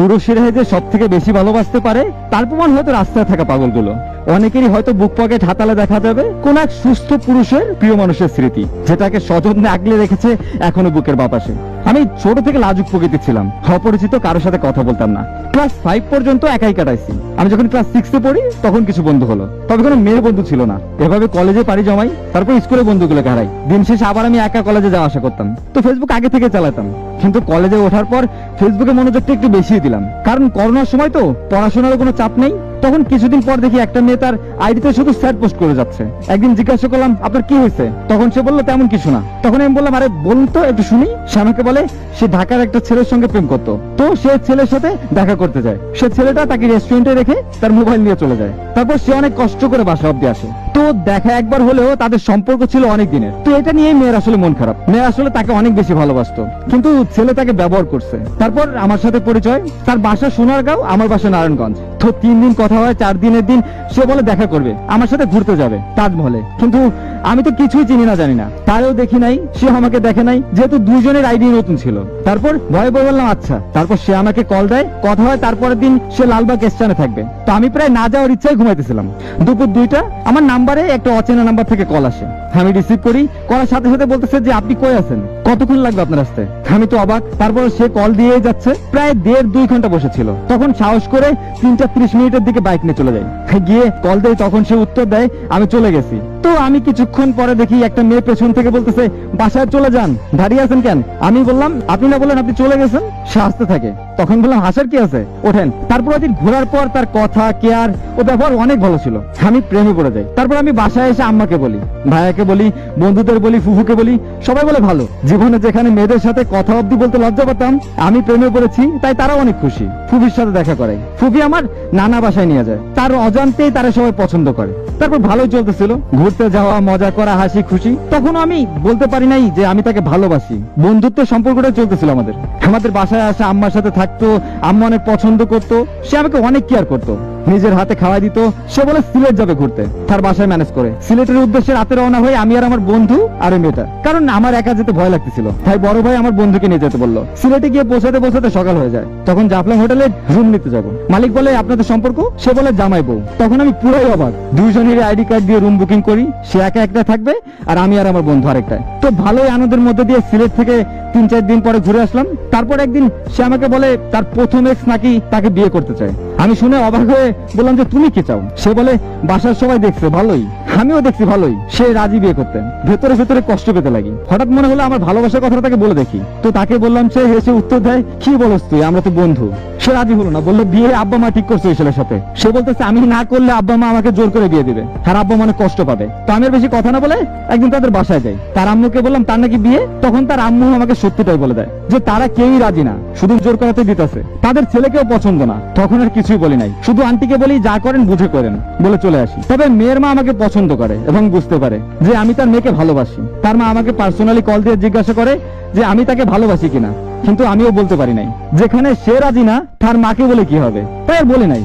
পুরুষেরা যে সব থেকে বেশি ভালোবাসতে পারে, তার প্রমাণ হয়তো রাস্তায় থাকা পাগলগুলো। অনেকেরই হয়তো বুক পকেট হাতালে দেখা যাবে কোন এক সুস্থ পুরুষের প্রিয় মানুষের স্মৃতি, যেটাকে সযত্নে আগলে রেখেছে এখনও বুকের বাতাসে। আমি ছোট থেকে লাজুক প্রকৃতি ছিলাম। অপরিচিত কারোর সাথে কথা বলতাম না। ক্লাস ফাইভ পর্যন্ত একাই কাটাইছি। আমি যখন ক্লাস সিক্সে পড়ি, তখন কিছু বন্ধু হলো। তবে কোনো মেয়ে বন্ধু ছিল না। এভাবে কলেজে পাড়ি জমাই, তারপর স্কুলে বন্ধুগুলোকে হারাই। দিন শেষে আবার আমি একা কলেজে যাওয়া আসা করতাম। তো ফেসবুক আগে থেকে চালাতাম। কিন্তু কলেজে ওঠার পর ফেসবুকে মনোযোগটা একটু বেশি দিলাম। কারণ করোনার সময় তো পড়াশোনার কোনো চাপ নেই। তখন কিছুদিন পর দেখি একটা মেয়ে তার আইডিতে শুধু স্যাড পোস্ট করে যাচ্ছে। একদিন জিজ্ঞাসা করলাম, আপনার কি হয়েছে? তখন সে বলল, তেমন কিছু না। তখন আমি বললাম, আরে, বলুন তো, একটু শুনি। সে বলে সে ঢাকার একটা ছেলের সঙ্গে প্রেম করতো। তো সে ছেলের সাথে দেখা করতে যায়। সে ছেলেটা তাকে রেস্টুরেন্টে রেখে তার মোবাইল নিয়ে চলে যায়। তারপর সে অনেক কষ্ট করে বাসা অব্দি আসে। তো দেখা একবার হলেও তাদের সম্পর্ক ছিল অনেক দিনের। তো এটা নিয়ে মেয়ের আসলে মন খারাপ। মেয়ে আসলে তাকে অনেক বেশি ভালোবাসতো। কিন্তু ছেলে তাকে ব্যবহার করছে। তারপর আমার সাথে পরিচয়। তার বাসা সোনারগাঁও, আমার বাসা নারায়ণগঞ্জ। তো তিন দিন কথা হয়, চার দিনের দিন সে বলে দেখা করবে। আমার সাথে ঘুরতে যাবে, তাজমহলে। কিন্তু আমি তো কিছুই চিনি না, জানি না। তারেও দেখি নাই সে আমাকে দেখে নাই, যেহেতু দুইজনের আইডি নতুন ছিল। তারপর ভয় বয়ে বললাম আচ্ছা। তারপর সে আমাকে কল দেয়, কথা হয়, তারপরের দিন সে লালবাগ স্টেশনে থাকবে। তো আমি প্রায় না যাওয়ার ইচ্ছায় ঘুমাইতেছিলাম। দুপুর দুইটা, আমার নাম্বারে একটা অচেনা নাম্বার থেকে কল আসে। আমি রিসিভ করি করার সাথে সাথে বলতেছে যে, আপনি কই আছেন? কতক্ষণ লাগবে আপনার আসতে? আমি তো অবাক। তারপর সে কল দিয়ে যাচ্ছে। প্রায় দেড় দুই ঘণ্টা বসেছিল। তখন সাহস করে তিনটা ত্রিশ মিনিটের দিকে বাইক নিয়ে চলে যাই গিয়ে কল দেয়, তখন সে উত্তর দেয়, আমি চলে গেছি। তো আমি কিছুক্ষণ পরে দেখি একটা মেয়ে পেছন থেকে বলতেছে, বাসায় চলে যান, দাঁড়িয়ে আছেন কেন? আমি বললাম, আপনি না বললেন আপনি চলে গেছেন? সে হাসতে থাকে। তখন বললাম, হাসার কি আছে? ওঠেন। তারপর ওদিন ঘোরার পর তার কথা, কেয়ার ও ব্যবহার অনেক ভালো ছিল। আমি প্রেমে পড়ে যাই। তারপর আমি বাসায় এসে আম্মাকে বলি, ভাইয়াকে বলি, বন্ধুদের বলি, ফুফুকে বলি, সবাই বলে ভালো। জীবনে যেখানে মেয়েদের সাথে কথা অব্দি বলতে লজ্জা পেতাম আমি প্রেমে পড়েছি, তাই তারা অনেক খুশি। ফুবির সাথে দেখা করে ফুবি আমার নানা বাসায় নিয়ে যায়। তার অজান্তেই তারা সবাই পছন্দ করে। তারপর ভালোই চলতেছিল। ঘুরতে যাওয়া, মজা করা, হাসি খুশি। তখন আমি বলতে পারি নাই যে আমি তাকে ভালোবাসি। বন্ধুত্বের সম্পর্কটা চলতেছিল আমাদের। আমাদের বাসায় আসা, আম্মার সাথে থাকতো, আম্মা অনেক পছন্দ করতো, সে আমাকে অনেক কেয়ার করতো। নিজের হাতে খাওয়াই দিত, সে বলে সিলেট যাবে ঘুরতে। তার বাসায় ম্যানেজ করে। সিলেটের উদ্দেশ্যে রাতে রওনা হয়ে আমি আর আমার বন্ধু আর মেয়েটা। কারণ আমার একা যেতে ভয় লাগতেছিল। তাই বড় ভাই আমার বন্ধুকে নিয়ে যেতে বলল। সিলেটে গিয়ে পৌঁছাতে পৌঁছাতে সকাল হয়ে যায়। তখন জাফলং হোটেলে রুম নিতে যাব। মালিক বলে, আপনাদের সম্পর্ক? সে বলে জামাই বউ। তখন আমি পুরোই অবাক। দুইজনের আইডি কার্ড দিয়ে রুম বুকিং করি, সে একা একটা থাকবে, আর আমি আর আমার বন্ধু আরেকটায়। তো ভালোই আনন্দের মধ্যে দিয়ে সিলেট থেকে তিন চার দিন পরে ঘুরে আসলাম। তারপর একদিন সে আমাকে বলে, তার প্রথম এক্স নাকি তাকে বিয়ে করতে চায়? আমি শুনে অবাক হয়ে বললাম যে, তুমি কি চাও? সে বলে, বাসার সবাই দেখছে, ভালোই। আমিও দেখছি, ভালোই। সে রাজি বিয়ে করতেন ভেতরে ভেতরে কষ্ট পেতে লাগি। হঠাৎ মনে হলো আমার ভালোবাসার কথাটা তাকে বলে দেখি। তো তাকে বললাম, সে হেসে উত্তর দেয়, কি বলস তুই? আমরা তো বন্ধু। সে রাজি হলো না, বলল, বিয়ে আব্বা মা ঠিক করছে ওই ছেলের সাথে। সে বলতেছে, আমি না করলে আব্বা মা আমাকে জোর করে বিয়ে দিবে আর আব্বা মানে কষ্ট পাবে। তো আমি বেশি কথা না বলে একদিন তাদের বাসায় যাই। তার আম্মুকে বললাম, তার নাকি বিয়ে? তখন তার আম্মু আমাকে সত্যিটাই বলে দেয়, যে তারা কেউই রাজি না, শুধু জোর করাতে দিতেছে। তাদের ছেলেকেও পছন্দ না, তখন আর কিছুই বলি নাই, শুধু আন্টিকে বলি, যা করেন বুঝে করেন, বলে চলে আসি। তবে মেয়ের মা আমাকে পছন্দ করে এবং বুঝতে পারে যে আমি তার মেয়েকে ভালোবাসি। তার মা আমাকে পার্সোনালি কল দিয়ে জিজ্ঞাসা করে যে আমি তাকে ভালোবাসি কিনা। কিন্তু আমিও বলতে পারি নাই। যেখানে সে রাজি না, তার মাকে বলে কি হবে? তাই বলে নাই।